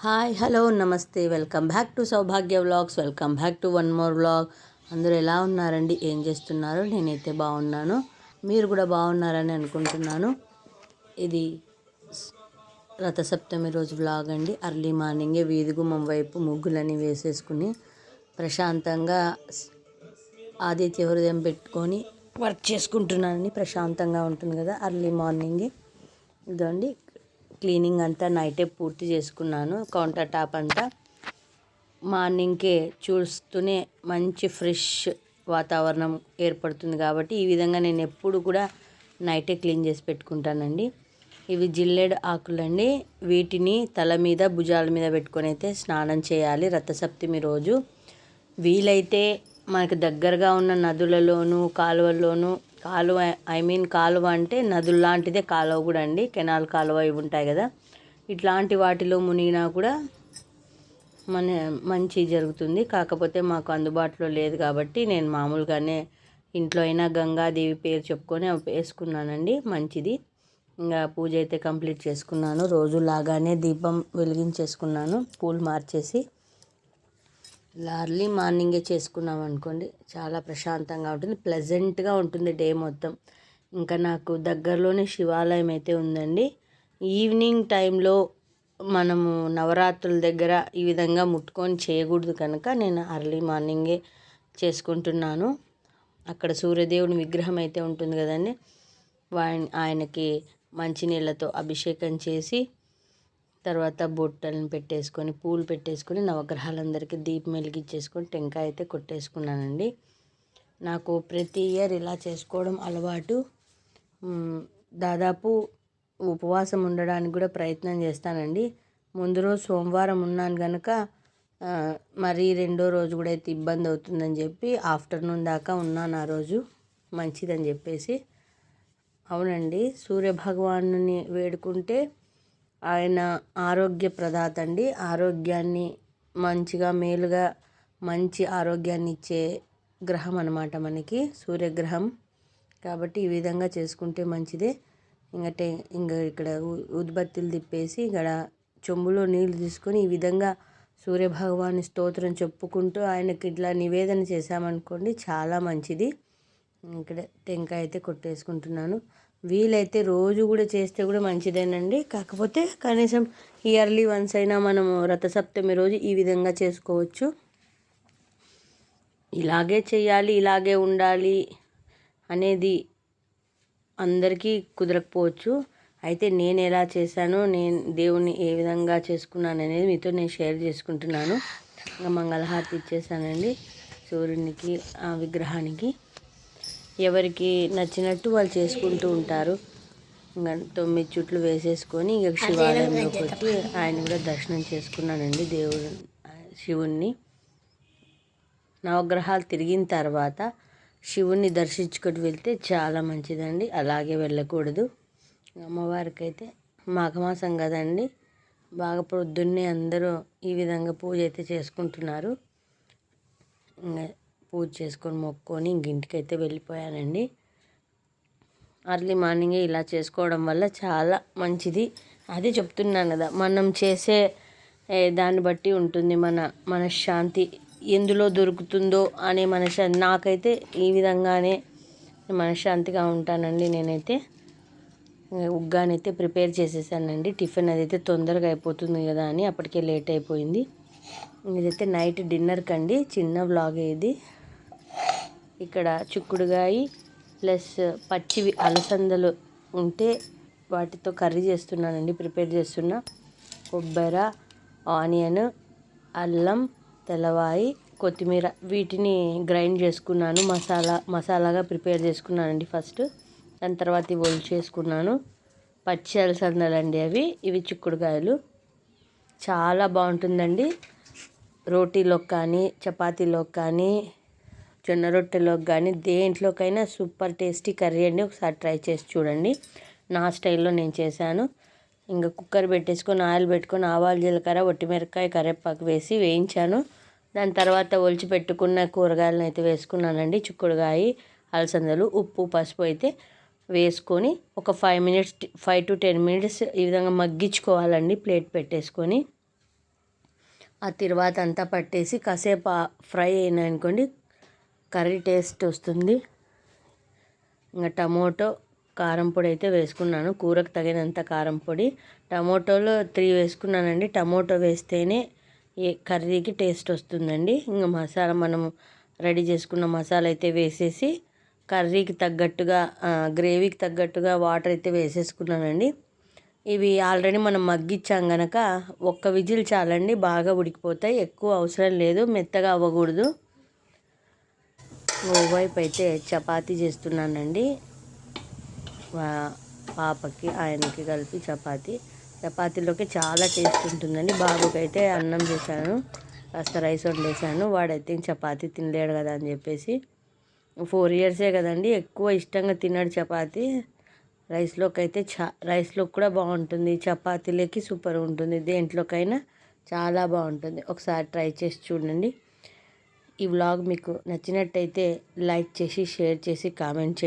Hi hello నమస్తే. Welcome back to Soubhagya vlogs. Welcome back to one more vlog. అందరూ ఎలా ఉన్నారండి? ఏం చేస్తున్నారు? నేనైతే బాగున్నాను. మీరు కూడా బాగున్నారని అనుకుంటున్నాను. ఇది రథసప్తమి రోజు వ్లాగ్ అండి. అర్లీ మార్నింగే వీధి గుమ్మం వైపు ముగ్గులని వేసేసుకుని ప్రశాంతంగా ఆదిత్య హృదయం పెట్టుకొని వర్క్ చేసుకుంటున్నానని ప్రశాంతంగా ఉంటుంది కదా అర్లీ మార్నింగే. ఇదండి క్లీనింగ్ అంతా నైటే పూర్తి చేసుకున్నాను. కౌంటర్ టాప్ అంతా మార్నింగ్కే చూస్తూనే మంచి ఫ్రెష్ వాతావరణం ఏర్పడుతుంది కాబట్టి ఈ విధంగా నేను ఎప్పుడు కూడా నైటే క్లీన్ చేసి పెట్టుకుంటానండి. ఇవి జిల్లెడ్ ఆకులండి. వీటిని తల మీద భుజాల మీద పెట్టుకొని అయితే స్నానం చేయాలి రథసప్తమి రోజు. వీలైతే మనకు దగ్గరగా ఉన్న నదులలోనూ కాలువల్లోనూ కాలువ ఐ మీన్ కాలువ అంటే నదులు లాంటిదే కాలువ కూడా అండి. కెనాల్ కాలువ ఇవి ఉంటాయి కదా. ఇట్లాంటి వాటిలో మునిగినా కూడా మన మంచి జరుగుతుంది. కాకపోతే మాకు అందుబాటులో లేదు కాబట్టి నేను మామూలుగానే ఇంట్లో అయినా గంగాదేవి పేరు చెప్పుకొని వేసుకున్నానండి. మంచిది. ఇంకా పూజ అయితే కంప్లీట్ చేసుకున్నాను. రోజులాగానే దీపం వెలిగించేసుకున్నాను. పూలు మార్చేసి. అర్లీ మార్నింగే చేసుకున్నాం అనుకోండి చాలా ప్రశాంతంగా ఉంటుంది ప్లెజెంట్గా ఉంటుంది డే మొత్తం. ఇంకా నాకు దగ్గరలోనే శివాలయం అయితే ఉందండి. ఈవినింగ్ టైంలో మనము నవరాత్రుల దగ్గర ఈ విధంగా ముట్టుకొని చేయకూడదు కనుక నేను అర్లీ మార్నింగే చేసుకుంటున్నాను. అక్కడ సూర్యదేవుని విగ్రహం అయితే ఉంటుంది కదండి. ఆయనకి మంచినీళ్ళతో అభిషేకం చేసి తర్వాత బొట్టలను పెట్టేసుకొని పూలు పెట్టేసుకొని నవగ్రహాలందరికీ దీపం వెలిగించేసుకొని టెంకాయ అయితే కొట్టేసుకున్నానండి. నాకు ప్రతి ఇయర్ ఇలా చేసుకోవడం అలవాటు. దాదాపు ఉపవాసం ఉండడానికి కూడా ప్రయత్నం చేస్తానండి. ముందు రోజు సోమవారం ఉన్నాను కనుక మరి రెండో రోజు కూడా అయితే ఇబ్బంది అవుతుందని చెప్పి ఆఫ్టర్నూన్ దాకా ఉన్నాను ఆ రోజు. మంచిదని చెప్పేసి. అవునండి సూర్యభగవాను వేడుకుంటే ఆయన ఆరోగ్య ప్రదాత అండి ఆరోగ్యాన్ని మంచిగా మేలుగా మంచి ఆరోగ్యాన్ని ఇచ్చే గ్రహం అనమాట మనకి సూర్యగ్రహం. కాబట్టి ఈ విధంగా చేసుకుంటే మంచిదే. ఇంకా టే ఇంకా ఇక్కడ ఉద్బత్తిలు తిప్పేసి ఇక్కడ చెంబులో నీళ్ళు తీసుకొని ఈ విధంగా సూర్యభగవాని స్తోత్రం చెప్పుకుంటూ ఆయనకి ఇట్లా నివేదన చేశామనుకోండి చాలా మంచిది. ఇక్కడ టెంకాయ అయితే కొట్టేసుకుంటున్నాను. వీలైతే రోజు కూడా చేస్తే కూడా మంచిదేనండి. కాకపోతే కనీసం ఇయర్లీ వన్స్ అయినా మనము రథసప్తమి రోజు ఈ విధంగా చేసుకోవచ్చు. ఇలాగే చేయాలి ఇలాగే ఉండాలి అనేది అందరికీ కుదరకపోవచ్చు. అయితే నేను ఎలా చేశాను నేను దేవుణ్ణి ఏ విధంగా చేసుకున్నాను అనేది మీతో నేను షేర్ చేసుకుంటున్నాను. ఇంకా మంగళహారతి ఇచ్చేసానండి సూర్యునికి ఆ విగ్రహానికి. ఎవరికి నచ్చినట్టు వాళ్ళు చేసుకుంటూ ఉంటారు. ఇంకా తొమ్మిది చుట్లు వేసేసుకొని ఇక శివాలయంలోకి వచ్చి ఆయన కూడా దర్శనం చేసుకున్నానండి దేవుడు శివుణ్ణి. నవగ్రహాలు తిరిగిన తర్వాత శివుణ్ణి దర్శించుకొని వెళ్తే చాలా మంచిదండి. అలాగే వెళ్ళకూడదు. అమ్మవారికి అయితే మాఘమాసం కదండి. బాగా పొద్దున్నే అందరూ ఈ విధంగా పూజ అయితే చేసుకుంటున్నారు. పూజ చేసుకొని మొక్కొని ఇంక ఇంటికైతే వెళ్ళిపోయానండి. అర్లీ మార్నింగే ఇలా చేసుకోవడం వల్ల చాలా మంచిది. అదే చెప్తున్నాను కదా మనం చేసే దాన్ని బట్టి ఉంటుంది మన మనశ్శాంతి. ఎందులో దొరుకుతుందో అనే మనశ్శాంతి. నాకైతే ఈ విధంగానే మనశ్శాంతిగా ఉంటానండి నేనైతే. ఉగ్గానైతే ప్రిపేర్ చేసేసానండి. టిఫిన్ అదైతే తొందరగా అయిపోతుంది కదా అని అప్పటికే లేట్ అయిపోయింది. ఇదైతే నైట్ డిన్నర్కి అండి చిన్న వ్లాగ్ ఇది ఇక్కడ చిక్కుడుగాయి ప్లస్ పచ్చివి అలసందలు ఉంటే వాటితో కర్రీ చేస్తున్నానండి ప్రిపేర్ చేస్తున్నా. కొబ్బరి ఆనియన్ అల్లం తెల్లవాయి కొత్తిమీర వీటిని గ్రైండ్ చేసుకున్నాను. మసాలా మసాలాగా ప్రిపేర్ చేసుకున్నానండి ఫస్ట్. దాని తర్వాత ఇవి చేసుకున్నాను. పచ్చి అలసందలండి అవి ఇవి చిక్కుడుకాయలు చాలా బాగుంటుందండి. రోటీలోకి కానీ చపాతీలోకి కానీ జొన్న రొట్టెలోకి కానీ దేంట్లోకైనా సూపర్ టేస్టీ కర్రీ అండి. ఒకసారి ట్రై చేసి చూడండి. నా స్టైల్లో నేను చేశాను. ఇంకా కుక్కర్ పెట్టేసుకొని ఆయిల్ పెట్టుకొని ఆవాలు జీలకర్ర ఒట్టిమిరకాయ కరివేపాకు వేసి వేయించాను. దాని తర్వాత ఒలిచి పెట్టుకున్న కూరగాయలను అయితే వేసుకున్నానండి. చిక్కుడుగాయ అలసందలు ఉప్పు పసుపు అయితే వేసుకొని ఒక five minutes five to ten minutes ఈ విధంగా మగ్గించుకోవాలండి ప్లేట్ పెట్టేసుకొని. ఆ తర్వాత అంతా పట్టేసి కాసేపు ఫ్రై అయినా అనుకోండి కర్రీ టేస్ట్ వస్తుంది. ఇంకా టమోటో కారం పొడి అయితే వేసుకున్నాను. కూరకు తగినంత కారం పొడి. టమోటోలో త్రీ వేసుకున్నానండి. టమోటో వేస్తేనే ఏ కర్రీకి టేస్ట్ వస్తుందండి. ఇంకా మసాలా మనం రెడీ చేసుకున్న మసాలా అయితే వేసేసి కర్రీకి తగ్గట్టుగా గ్రేవీకి తగ్గట్టుగా వాటర్ అయితే వేసేసుకున్నానండి. ఇవి ఆల్రెడీ మనం మగ్గిచ్చాం గనక ఒక్క విజిల్ చాలండి. బాగా ఉడికిపోతాయి. ఎక్కువ అవసరం లేదు. మెత్తగా అవ్వకూడదు. ఓవైపు అయితే చపాతీ చేస్తున్నానండి. పాపకి ఆయనకి కలిపి చపాతీ. చపాతీలోకి చాలా టేస్ట్ ఉంటుందండి. బాబుకి అయితే అన్నం చేశాను. కాస్త రైస్ వండేసాను వాడైతే చపాతీ తినలేడు కదా అని చెప్పేసి. ఫోర్ ఇయర్సే కదండి. ఎక్కువ ఇష్టంగా తిన్నాడు చపాతీ. రైస్లోకి అయితే చా రైస్లోకి కూడా బాగుంటుంది. చపాతీలోకి సూపర్ ఉంటుంది. దేంట్లోకైనా చాలా బాగుంటుంది. ఒకసారి ట్రై చేసి చూడండి. ఈ వ్లాగ్ మీకు నచ్చినట్టయితే లైక్ చేసి షేర్ చేసి కామెంట్ చేయండి.